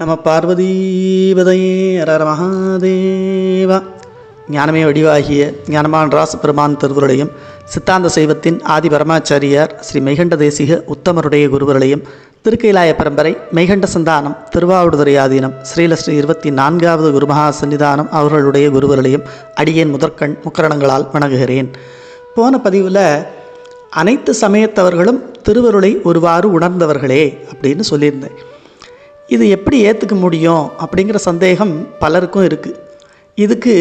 நம பார்வதீபதையே அரர மகாதேவா. ஞானமே வடிவாகிய ஞானமான் ராசபெருமான் திருவருளையும் சித்தாந்த சைவத்தின் ஆதி பரமாச்சாரியார் ஸ்ரீ மெய்கண்ட தேசிக உத்தமருடைய குருவர்களையும் திருக்கைலாய பரம்பரை மெய்கண்ட சந்தானம் திருவாவடுதுறை ஆதீனம் ஸ்ரீலஸ்ரீ இருபத்தி நான்காவது குருமகா சன்னிதானம் அவர்களுடைய குருவர்களையும் அடியேன் முதற்கண் முக்கரணங்களால் வணங்குகிறேன். போன பதிவில் அனைத்து சமயத்தவர்களும் திருவருளை ஒருவாறு உணர்ந்தவர்களே அப்படின்னு சொல்லியிருந்தேன். இது எப்படி ஏற்றுக்க முடியும் அப்படிங்கிற சந்தேகம் பலருக்கும் இருக்குது இதுக்கு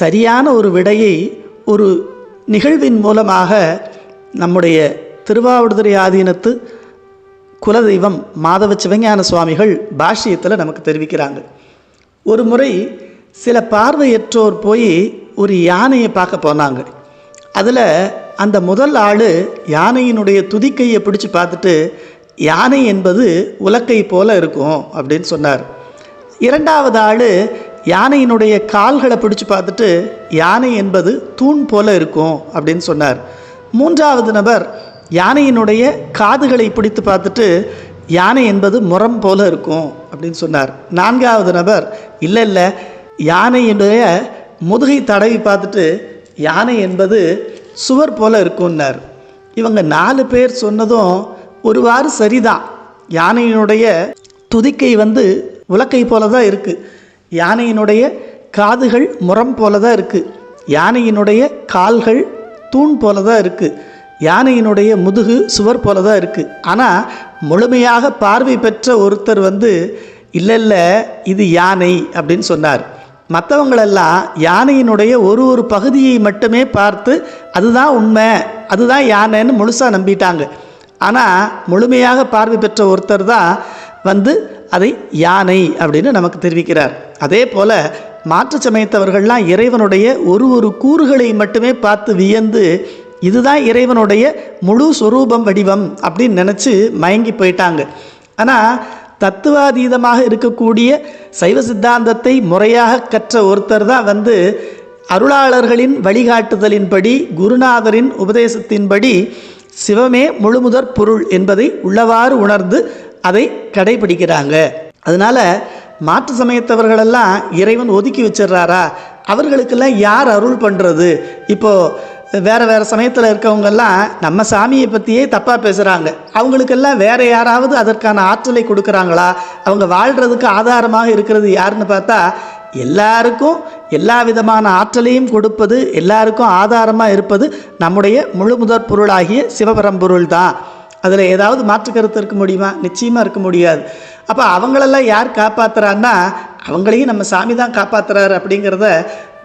சரியான ஒரு விடையை ஒரு நிகழ்வின் மூலமாக நம்முடைய திருவாவடுதுறை ஆதீனத்து குலதெய்வம் மாதவ சிவஞான சுவாமிகள் பாஷ்யத்தில் நமக்கு தெரிவிக்கிறாங்க. ஒரு முறை சில பார்வையற்றோர் போய் ஒரு யானையை பார்க்க போனாங்க. அதில் அந்த முதல் ஆள் யானையினுடைய துதிக்கையை பிடிச்சி பார்த்துட்டு யானை என்பது உலக்கை போல இருக்கும் அப்படின்னு சொன்னார். இரண்டாவது ஆள் யானையினுடைய கால்களை பிடிச்சு பார்த்துட்டு யானை என்பது தூண் போல இருக்கும் அப்படின்னு சொன்னார். மூன்றாவது நபர் யானையினுடைய காதுகளை பிடித்து பார்த்துட்டு யானை என்பது முரம் போல இருக்கும் அப்படின்னு சொன்னார். நான்காவது நபர் இல்லை இல்லை யானையினுடைய முதுகை தடவி பார்த்துட்டு யானை என்பது சுவர் போல இருக்கும்னார். இவங்க நாலு பேர் சொன்னதும் ஒருவாறு சரிதான் யானையினுடைய துதிக்கை வந்து உலக்கை போல தான் இருக்குது யானையினுடைய காதுகள் முரம் போல தான் இருக்குது யானையினுடைய கால்கள் தூண் போல தான் இருக்குது யானையினுடைய முதுகு சுவர் போல தான் இருக்குது ஆனால் முழுமையாக பார்வை பெற்ற ஒருத்தர் வந்து இல்லை இல்லை இது யானை அப்படின்னு சொன்னார். மற்றவங்களெல்லாம் யானையினுடைய ஒரு ஒரு பகுதியை மட்டுமே பார்த்து அதுதான் உண்மை அதுதான் யானைன்னு முழுசாக நம்பிட்டாங்க. ஆனால் முழுமையாக பார்வை பெற்ற ஒருத்தர் தான் வந்து அதை யானை அப்படின்னு நமக்கு தெரிவிக்கிறார். அதே போல் மாற்று சமயத்தவர்கள்லாம் இறைவனுடைய ஒரு ஒரு கூறுகளை மட்டுமே பார்த்து வியந்து இதுதான் இறைவனுடைய முழு சொரூபம் வடிவம் அப்படின்னு நினச்சி மயங்கி போயிட்டாங்க. ஆனால் தத்துவாதீதமாக இருக்கக்கூடிய சைவ சித்தாந்தத்தை முறையாக கற்ற ஒருத்தர் தான் வந்து அருளாளர்களின் வழிகாட்டுதலின்படி குருநாதரின் உபதேசத்தின்படி சிவமே முழுமுதற் பொருள் என்பதை உள்ளவாறு உணர்ந்து அதை கடைபிடிக்கிறாங்க. அதனால் மாற்று சமயத்தவர்களெல்லாம் இறைவன் ஒதுக்கி வச்சிடுறாரா? அவர்களுக்கெல்லாம் யார் அருள் பண்ணுறது இப்போது வேறு வேறு சமயத்தில் இருக்கவங்கெல்லாம் நம்ம சாமியை பற்றியே தப்பாக பேசுகிறாங்க அவங்களுக்கெல்லாம் வேறு யாராவது அதற்கான ஆற்றலை கொடுக்குறாங்களா? அவங்க வாழ்கிறதுக்கு ஆதாரமாக இருக்கிறது யாருன்னு பார்த்தா எல்லாருக்கும் எல்லா விதமான ஆற்றலையும் கொடுப்பது எல்லாருக்கும் ஆதாரமாக இருப்பது நம்முடைய முழு முதற் பொருளாகிய சிவபரம்பொருள் தான் அதில் ஏதாவது மாற்று கருத்து இருக்க முடியுமா? நிச்சயமாக இருக்க முடியாது. அப்போ அவங்களெல்லாம் யார் காப்பாற்றுறான்னா அவங்களையும் நம்ம சாமி தான் காப்பாற்றுறாரு அப்படிங்கிறத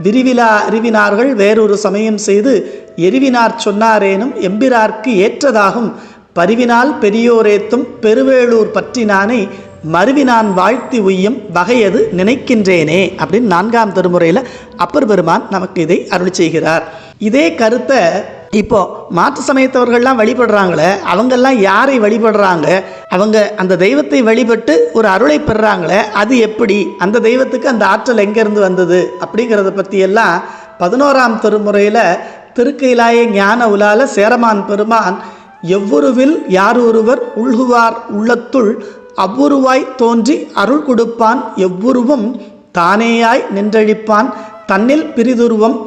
விரிவிலா அறிவினார்கள் வேறொரு சமயம் செய்து எரிவினார் சொன்னாரேனும் எம்பிரார்க்கு ஏற்றதாகும். பரிவினால் பெரியோரேத்தும் பெருவேளூர் மருவி மறுவினான் வாழ்த்தி உய்யும் வகையது நினைக்கின்றேனே அப்படின்னு நான்காம் திருமுறையில் அப்பர் பெருமான் நமக்கு இதை அருள் செய்கிறார். இதே கருத்தை இப்போ மாற்று சமயத்தவர்கள்லாம் வழிபடுறாங்களே அவங்கெல்லாம் யாரை வழிபடுறாங்க? அவங்க அந்த தெய்வத்தை வழிபட்டு ஒரு அருளை பெறுறாங்களே அது எப்படி? அந்த தெய்வத்துக்கு அந்த ஆற்றல் எங்கேருந்து வந்தது? அப்படிங்கிறத பற்றியெல்லாம் பதினோராம் திருமுறையில் திருக்கையிலாய ஞான உலால சேரமான் பெருமான் எவ்வொருவில் யாரொருவர் உள்குவார் உள்ளத்துள் அவ்வுருவாய் தோன்றி அருள் கொடுப்பான் எவ்வுருவும் தானேயாய் நின்றழிப்பான் தன்னில் பிரிதுருவம்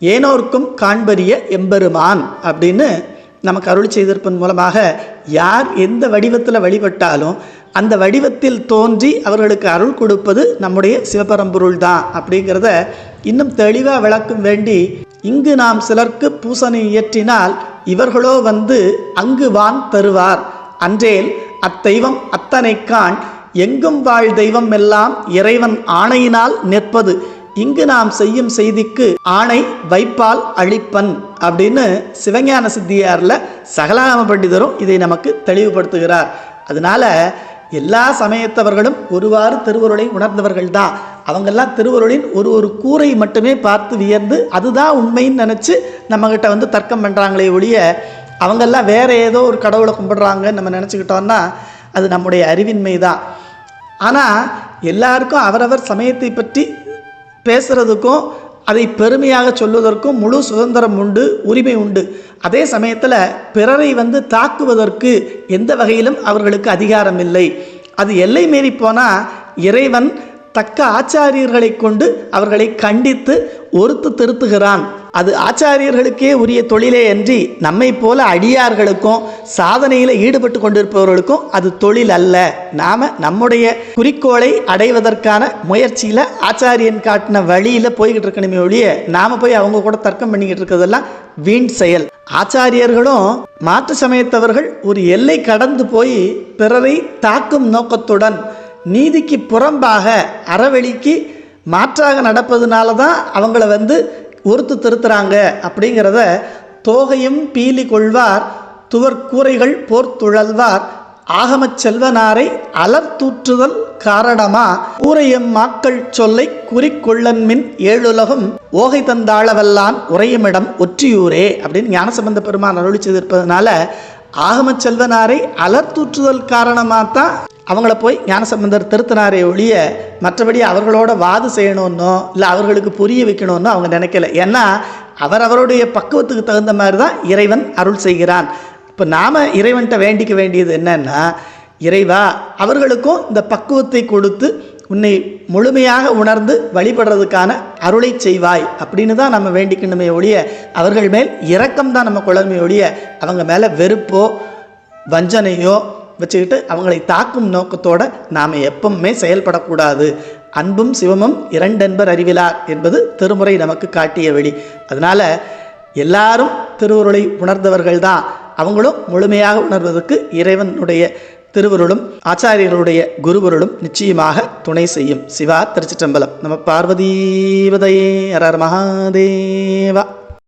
ஏனோர்க்கும் காண்பரிய எம்பெருமான் அப்படின்னு நமக்கு அருள் செய்திருப்பதன் மூலமாக யார் எந்த வடிவத்தில் வழிபட்டாலும் அந்த வடிவத்தில் தோன்றி அவர்களுக்கு அருள் கொடுப்பது நம்முடைய சிவபரம்பொருள் தான் அப்படிங்கிறத இன்னும் தெளிவாக விளக்கும் வேண்டி இங்கு நாம் சிலருக்கு பூசனை இயற்றினால் இவர்களோ வந்து அங்கு வான் தருவார். அன்றேல் அத்தெய்வம் அத்தனைக்கான். எங்கும் வாழ் தெய்வம் எல்லாம் இறைவன் ஆணையினால் நிற்பது. இங்கு நாம் செய்யும் செய்திக்கு ஆணை வைப்பால் அழிப்பன். அப்படின்னு சிவஞான சித்தியாரில் சகலாம பண்டிதரும் இதை நமக்கு தெளிவுபடுத்துகிறார். அதனால எல்லா சமயத்தவர்களும் ஒருவாறு திருவருளை உணர்ந்தவர்கள் தான் அவங்கெல்லாம் திருவருளின் ஒரு ஒரு கூரை மட்டுமே பார்த்து வியந்து அதுதான் உண்மைன்னு நினச்சி நம்மக்கிட்ட வந்து தர்க்கம் பண்ணுறாங்களே ஒழிய அவங்கெல்லாம் வேறு ஏதோ ஒரு கடவுளை கும்பிடுறாங்கன்னு நம்ம நினச்சிக்கிட்டோன்னா அது நம்முடைய அறிவின்மை தான் ஆனால் எல்லாருக்கும் அவரவர் சமயத்தை பற்றி பேசுகிறதுக்கும் அதை பெருமையாக சொல்வதற்கும் முழு சுதந்திரம் உண்டு உரிமை உண்டு. அதே சமயத்தில் பிறரை வந்து தாக்குவதற்கு எந்த வகையிலும் அவர்களுக்கு அதிகாரம் இல்லை. அது எல்லை மீறி போனால் இறைவன் தக்க ஆச்சாரியர்களை கொண்டு அவர்களை கண்டித்து ஒருத்து திருத்துகிறான். அது ஆச்சாரியர்களுக்கே உரிய தொழிலே அன்றி நம்மை போல அடியார்களுக்கும் சாதனையில் ஈடுபட்டு கொண்டிருப்பவர்களுக்கும் அது தொழில் அல்ல. நாம நம்முடைய குறிக்கோளை அடைவதற்கான முயற்சியில் ஆச்சாரியன் காட்டின வழியில் போய்கிட்டு இருக்கணுமே ஒழிய நாம போய் அவங்க கூட தர்க்கம் பண்ணிக்கிட்டு இருக்கிறதெல்லாம் வீண் செயல். ஆச்சாரியர்களும் மாற்று சமயத்தவர்கள் ஒரு எல்லை கடந்து போய் பிறரை தாக்கும் நோக்கத்துடன் நீதிக்கு புறம்பாக அறவழிக்கு மாற்றாக நடப்பதுனால தான் அவங்கள வந்து ஒருத்து திருத்துறாங்க அப்படிங்கிறத தோகையும் பீலி கொள்வார் துவர்கூரைகள் போர்த்துழல்வார் ஆகமச் செல்வனாரை அலர்தூற்றுதல் காரணமா? ஊரையம் மாக்கள் சொல்லை குறிக்கொள்ளன்மின் ஏழுலகம் ஓகை தந்தாளவல்லான் உரையுமிடம் ஒற்றியூரே அப்படின்னு ஞானசம்பந்த பெருமான் அருளிச்சது இருப்பதனால ஆகமச் செல்வனாரை அலர்தூற்றுதல் காரணமாக தான் அவங்கள போய் ஞானசம்பந்தர் திருத்தினாரே ஒழிய மற்றபடி அவர்களோட வாது செய்யணுன்னோ இல்லை அவர்களுக்கு புரிய வைக்கணும்னோ அவங்க நினைக்கல. ஏன்னா அவர் அவருடைய பக்குவத்துக்கு தகுந்த மாதிரி தான் இறைவன் அருள் செய்கிறான். இப்போ நாம் இறைவன்கிட்ட வேண்டிக்க வேண்டியது என்னன்னா இறைவா அவர்களுக்கும் இந்த பக்குவத்தை கொடுத்து உன்னை முழுமையாக உணர்ந்து வழிபடுறதுக்கான அருளை செய்வாய் அப்படின்னு தான் நம்ம வேண்டிக்கணுமே ஒழிய அவர்கள் மேல் இரக்கம் தான் நம்ம குழந்தைய ஒழிய அவங்க மேலே வெறுப்போ வஞ்சனையோ வச்சுக்கிட்டு அவங்களை தாக்கும் நோக்கத்தோடு நாம் எப்பவுமே செயல்படக்கூடாது. அன்பும் சிவமும் இரண்டென்பர் அறிவிலார் என்பது திருமுறை நமக்கு காட்டிய வழி. அதனால் எல்லாரும் திருவுருளை உணர்ந்தவர்கள் தான் அவங்களும் முழுமையாக உணர்வதற்கு இறைவனுடைய திருவருளும் ஆச்சாரியர்களுடைய குருவருளும் நிச்சயமாக துணை செய்யும். சிவா திருச்சிற்றம்பலம். நம்ம பார்வதீவதையே அரர் மகாதேவா.